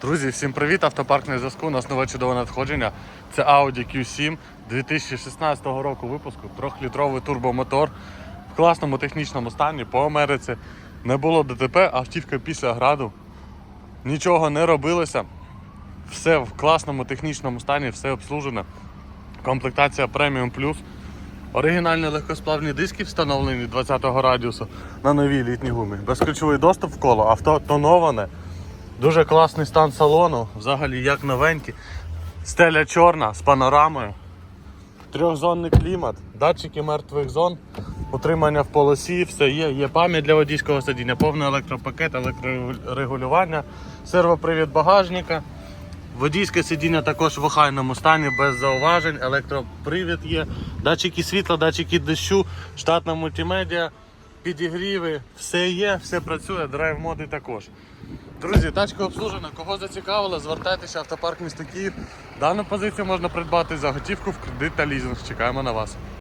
Друзі, всім привіт! Автопарк на зв'язку. У нас нове чудове надходження. Це Audi Q7 2016 року випуску. Трьохлітровий турбомотор в класному технічному стані по Америці. Не було ДТП, автівка після граду. Нічого не робилося. Все в класному технічному стані, все обслужено. Комплектація Premium Plus. Оригінальні легкосплавні диски встановлені 20-го радіусу на новій літній гумі. Безключовий доступ в коло, авто тоноване. Дуже класний стан салону, взагалі як новенький. Стеля чорна з панорамою. Трьохзонний клімат, датчики мертвих зон, утримання в полосі, все є. Є пам'ять для водійського сидіння, повний електропакет, електрорегулювання, сервопривід багажника. Водійське сидіння також в охайному стані, без зауважень, електропривід є, датчики світла, датчики дощу, штатна мультимедіа, підігріви, все є, все працює, драйв-моди також. Друзі, тачка обслужена. Кого зацікавило, звертайтеся в автопарк міста Київ. Дану позицію можна придбати за готівку в кредит та лізинг. Чекаємо на вас.